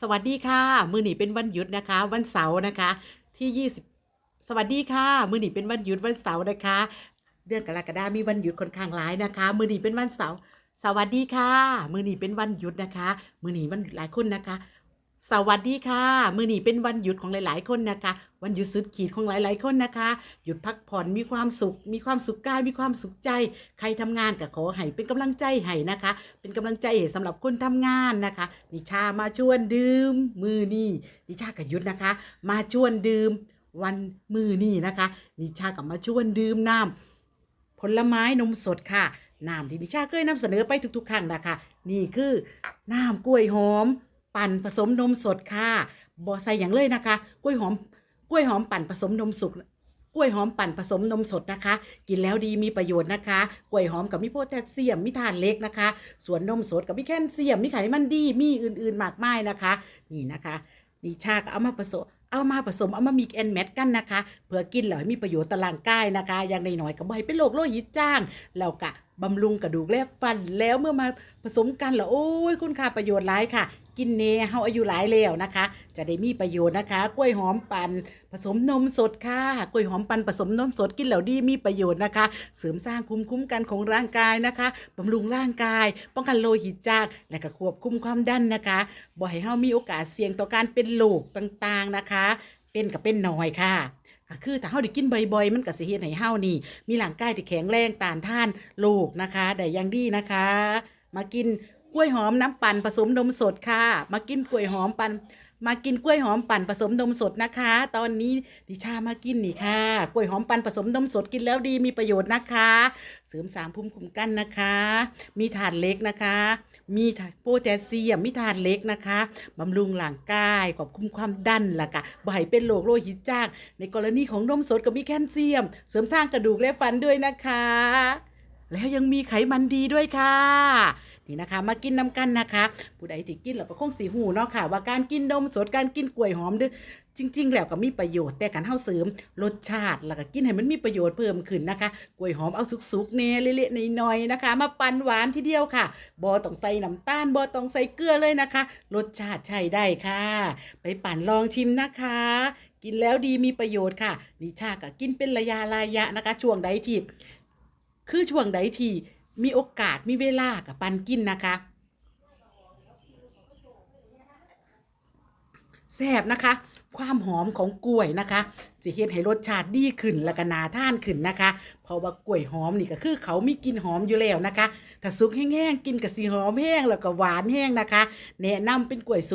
สวัสดีค่ะ มือหนีเป็นวันหยุดนะคะ วันเสาร์นะคะ ที่ 20 สวัสดีค่ะ มือหนีเป็นวันหยุดวันเสาร์นะคะ เดือนกรกฎาคมีวันหยุดค่อนข้างหลายนะคะ มือหนีเป็นวันเสาร์สวัสดีค่ะ มือหนีเป็นวันหยุดนะคะ มือหนีวันหยุดหลายคนนะคะ สวัสดีค่ะมือหนีเป็นวันหยุดของหลาย ๆ คนนะคะ วันหยุดสุดขีดของหลาย ๆ คนนะคะ หยุดพักผ่อนมีความสุข มีความสุขกายมีความสุขใจ ใครทำงานก็ขอให้เป็นกำลังใจให้นะคะ เป็นกำลังใจให้สำหรับคนทำงานนะคะนิชามาชวนดื่มมือนี่นิชากับยุทธนะคะ มาชวนดื่มวันมือนี่นะคะนิชากับมาชวนดื่มน้ำผลไม้นมสดค่ะน้ำที่นิชาเคยนำเสนอไปทุก ๆ ครั้งนะคะ นี่คือน้ำกล้วยหอม ปั่นผสมนมสดค่ะบอใส่อย่างเลยนะคะ กล้วยหอม กล้วยหอมปั่นผสมนมสุกกล้วยหอมปั่นผสมนมสดนะคะ กินแล้วดีมีประโยชน์นะคะ กล้วยหอมกับมีโพแทสเซียมมีธาตุเล็กนะคะ ส่วนนมสดกับมีแคลเซียมมีไขมันดีมีอื่นๆมากมายนะคะ นี่นะคะนี่ชาก็เอามาผสมเอามาผสมเอามามิกแอนแมทกันนะคะเพื่อกินแล้วให้มีประโยชน์ต่อร่างกายนะคะ อย่างน้อยๆก็บ่ให้เป็นโรคโลหิตจางแล้วก็บำรุงกระดูกและฟันแล้วเมื่อมาผสมกันแล้วโอ้ยคุณค่าประโยชน์หลายค่ะ กินเนเฮาอายุหลายแล้วนะคะ จะได้มีประโยชน์นะคะ กล้วยหอมปั่นผสมนมสดค่ะ กล้วยหอมปั่นผสมนมสดกินแล้วดีมีประโยชน์นะคะ เสริมสร้างภูมิคุ้มกันของร่างกายนะคะบำรุงร่างกาย ป้องกันโลหิตจางและก็ควบคุมความดันนะคะบ่ให้เฮามีโอกาสเสี่ยงต่อการเป็นโรคต่างๆนะคะ เป็นกับเป็นน้อยค่ะก็คือถ้าเฮาได้กินบ่อยๆ มันก็สิเฮ็ดให้เฮานี่ มีร่างกายที่แข็งแรงต้านทานโรคนะคะได้อย่างดีนะคะ มากิน กล้วยหอมน้ำปั่นผสมนมสดค่ะ มากินกล้วยหอมปั่นมากินกล้วยหอมปั่นผสมนมสดนะคะ ตอนนี้ดิชามากินนี่ค่ะ กล้วยหอมปั่นผสมนมสดกินแล้วดีมีประโยชน์นะคะ เสริมสร้างภูมิคุ้มกันนะคะ มีถาดเล็กนะคะ มีโพแทสเซียมมีถาดเล็กนะคะบำรุงร่างกายควบคุมความดันล่ะค่ะบ่ให้เป็นโรคโลหิตจางในกรณีของนมสดก็มีแคลเซียม เสริมสร้างกระดูกและฟันด้วยนะคะ แล้วยังมีไขมันดีด้วยค่ะ นี่นะคะ มากินน้ำกันนะคะผู้ใดที่กินแล้วก็คงสีหูเนาะค่ะ ว่าการกินนมสดการกินกล้วยหอมด้วยจริง ๆ แล้วก็มีประโยชน์แต่การเฮาเสริมรสชาติแล้วก็กินให้มันมีประโยชน์เพิ่มขึ้นนะคะกล้วยหอมเอาสุกๆเนเละๆหน่อยๆนะคะ มาปั่นหวานทีเดียวค่ะบ่ต้องใส่น้ำตาลบ่ต้องใส่เกลือเลยนะคะ รสชาติใช้ได้ค่ะ ไปปั่นลองชิมนะคะ กินแล้วดีมีประโยชน์ค่ะนิชาก็กินเป็นระยะระยะนะคะ ช่วงใดที่คือช่วงใดที่ มีโอกาสมีเวลากับปันกินนะคะแซ่บนะคะ ความหอมของกล้วยนะคะจะเฮ็ดให้รสชาติดีขึ้นและก็นาท่านขึ้นนะคะ เพราะว่ากล้วยหอมนี่ก็คือเขามีกลิ่นหอมอยู่แล้วนะคะ ถ้าสุกแห้งๆกินกับสีหอมแห้งแล้วก็หวานแห้งนะคะ แนะนำเป็นกล้วยสุก